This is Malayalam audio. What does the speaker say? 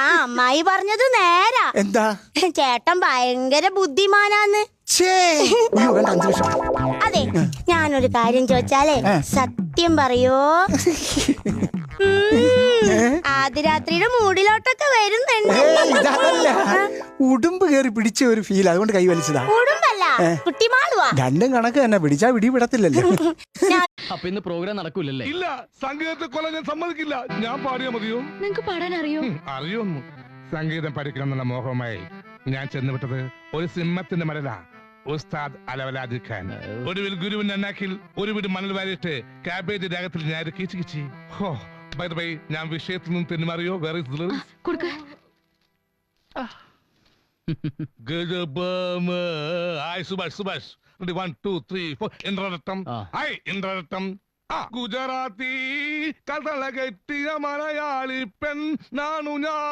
ആ അമ്മായി പറഞ്ഞത് നേരാ. എന്താ? ചേട്ടൻ ഭയങ്കര ബുദ്ധിമാനാന്ന്. അതെ ഞാനൊരു കാര്യം ചോദിച്ചാലേ സത്യം പറയോ? ആദ്യ ആദ്യരാത്രിയുടെ മൂടിലോട്ടൊക്കെ വരുന്നുണ്ട്. ഉടുമ്പ് കയറി പിടിച്ച ഒരു ഫീൽ അതുകൊണ്ട് കൈ വലിച്ചതാ. ഉടുമ്പല്ല കുട്ടിമാളുവാ. രണ്ടും കണക്ക് തന്നെ പിടിച്ചാ പിടി വിടത്തില്ലല്ലോ. ഞാൻ അപ്പൊ ഇന്ന് പ്രോഗ്രാം നടക്കൂലല്ലേ? ഇല്ല സംഗീതത്തെ കൊല്ലാൻ ഞാൻ സമ്മതിക്കില്ല. ഞാൻ പാടിയാ മതിയോ? നിങ്ങക്ക് പാടാൻ അറിയോ? ഉം, സംഗീതം പഠിക്കണം എന്നുള്ള മോഹമായി ഞാൻ ചെന്നുവിട്ടത് ഒരു സിംഹത്തിന്റെ മരല ഉസ്താദ് അലവലാദി ഖാൻ. ഒടുവിൽ ഗുരുവിൻ അണ്ണാക്കിൽ ഒരു വീട് മണൽ വാരിയിട്ട് കാബേജ് രാഗത്തിൽ ഞാൻ കീച്ചു കിച്ചി. ഹോ ബൈ ബൈ ഞാൻ വിഷയത്തിൽ നിന്ന് തെന്നുമാറിയോ വേറെ കൊടുക്ക. Hi Subhash Subhash. One two three four Gujarati കഥള കെട്ടിയ മലയാളി പെൺ. നാണു ഞാൻ